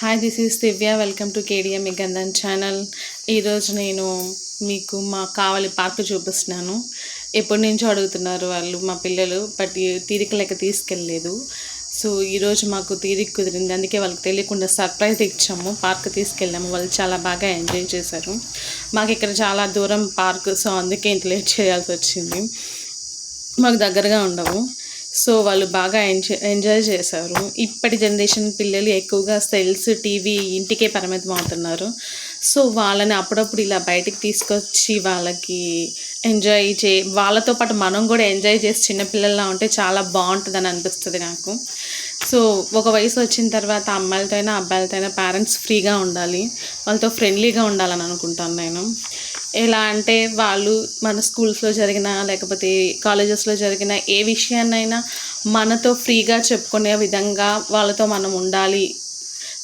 Hi this is Divya welcome to KDM Gandhan channel ఈరోజు నేను మీకు మా కావలి పార్క్ చూపిస్తున్నాను. ఎప్పటి నుంచో అడుగుతున్నారు వాళ్ళు మా పిల్లలు బట్ తీరిక లెక్క తీసుకెళ్ళలేదు. సో ఈరోజు మాకు తీరిక కుదిరింది. అందుకే వాళ్ళకి తెలియకుండా సర్ప్రైజ్ ఇచ్చాము. పార్క్ తీసుకెళ్ళాము. వాళ్ళు చాలా బాగా ఎంజాయ్ చేశారు. మాకు ఇక్కడ చాలా దూరం పార్క్ సో అందుకే ఇంత లేట్ చేయాల్సి వచ్చింది. మాకు దగ్గరగా ఉండవు. సో వాళ్ళు బాగా ఎంజాయ్ ఎంజాయ్ చేశారు. ఇప్పటి జనరేషన్ పిల్లలు ఎక్కువగా సెల్స్ టీవీ ఇంటికే పరిమితం అవుతున్నారు. సో వాళ్ళని అప్పుడప్పుడు ఇలా బయటికి తీసుకొచ్చి వాళ్ళకి ఎంజాయ్ చే వాళ్ళతో పాటు మనం కూడా ఎంజాయ్ చేసి చిన్నపిల్లల్లా ఉంటే చాలా బాగుంటుందని అనిపిస్తుంది నాకు. సో ఒక వయసు వచ్చిన తర్వాత అమ్మాయిలతో అయినా అబ్బాయిలతో అయినా పేరెంట్స్ ఫ్రీగా ఉండాలి. వాళ్ళతో ఫ్రెండ్లీగా ఉండాలని అనుకుంటాను నేను. ఎలా అంటే వాళ్ళు మన స్కూల్స్లో జరిగిన లేకపోతే కాలేజెస్లో జరిగిన ఏ విషయాన్నైనా మనతో ఫ్రీగా చెప్పుకునే విధంగా వాళ్ళతో మనం ఉండాలి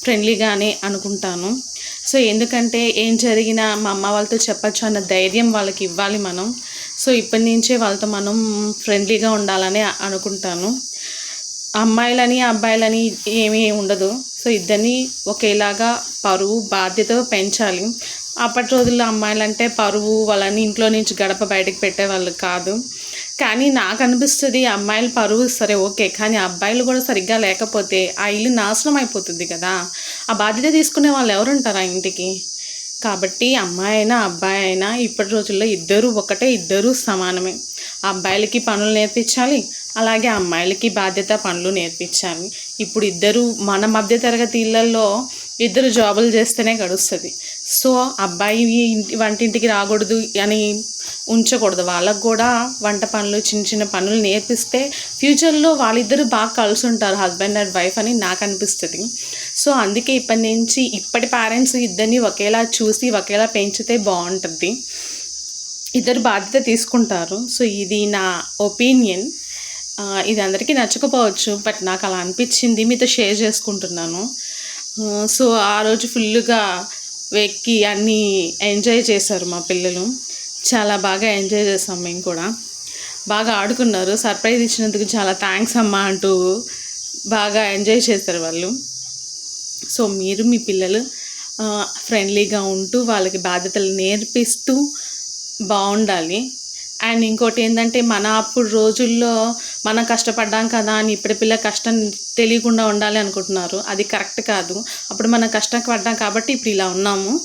ఫ్రెండ్లీగానే అనుకుంటాను. సో ఎందుకంటే ఏం జరిగినా మా అమ్మ వాళ్ళతో చెప్పచ్చు అన్న ధైర్యం వాళ్ళకి ఇవ్వాలి మనం. సో ఇప్పటి నుంచే వాళ్ళతో మనం ఫ్రెండ్లీగా ఉండాలని అనుకుంటాను. అమ్మాయిలని అబ్బాయిలని ఏమీ ఉండదు. సో ఇద్దరిని ఒకేలాగా పరువు బాధ్యత పెంచాలి. అప్పటి రోజుల్లో అమ్మాయిలంటే పరువు వాళ్ళని ఇంట్లో నుంచి గడప బయటకు పెట్టేవాళ్ళు కాదు. కానీ నాకు అనిపిస్తుంది అమ్మాయిలు పరువు సరే ఓకే. కానీ అబ్బాయిలు కూడా సరిగ్గా లేకపోతే ఆ ఇల్లు నాశనం అయిపోతుంది కదా. ఆ బాధ్యత తీసుకునే వాళ్ళు ఎవరుంటారు ఆ ఇంటికి? కాబట్టి అమ్మాయి అయినా అబ్బాయి అయినా ఇప్పటి రోజుల్లో ఇద్దరు ఒకటే ఇద్దరు సమానమే. అబ్బాయిలకి పనులు నేర్పించాలి అలాగే అమ్మాయిలకి బాధ్యత పనులు నేర్పించాలి. ఇప్పుడు ఇద్దరు మన మధ్య తరగతి ఇళ్ళలో ఇద్దరు జాబులు చేస్తేనే గడుస్తుంది. సో అబ్బాయి ఇంటి వంటింటికి రాకూడదు అని ఉంచకూడదు. వాళ్ళకు కూడా వంట పనులు చిన్న చిన్న పనులు నేర్పిస్తే ఫ్యూచర్లో వాళ్ళిద్దరూ బాగా కలిసి ఉంటారు హస్బెండ్ అండ్ వైఫ్ అని నాకు అనిపిస్తుంది. సో అందుకే ఇప్పటి నుంచి ఇప్పటి పేరెంట్స్ ఇద్దరిని ఒకేలా చూసి ఒకేలా పెంచితే బాగుంటుంది. ఇద్దరు బాధ్యత తీసుకుంటారు. సో ఇది నా ఒపీనియన్ ఇది అందరికీ నచ్చకపోవచ్చు బట్ నాకు అలా అనిపించింది. మీతో షేర్ చేసుకుంటున్నాను. సో ఆ రోజు ఫుల్గా వెక్కి అన్నీ ఎంజాయ్ చేశారు మా పిల్లలు. చాలా బాగా ఎంజాయ్ చేసాం మేము కూడా. బాగా ఆడుకున్నారు. సర్ప్రైజ్ ఇచ్చినందుకు చాలా థ్యాంక్స్ అమ్మా అంటూ బాగా ఎంజాయ్ చేస్తారు వాళ్ళు. సో మీరు మీ పిల్లలు ఫ్రెండ్లీగా ఉంటూ వాళ్ళకి బాధ్యతలు నేర్పిస్తూ బాగుండాలి. అండ్ ఇంకోటి ఏంటంటే మన అప్పుడు రోజుల్లో మనం కష్టపడ్డాం కదా అని ఇప్పటి పిల్ల కష్టం తెలియకుండా ఉండాలి అనుకుంటున్నారు. అది కరెక్ట్ కాదు. అప్పుడు మనం కష్టపడ్డాం కాబట్టి ఇప్పుడు ఇలా ఉన్నాము.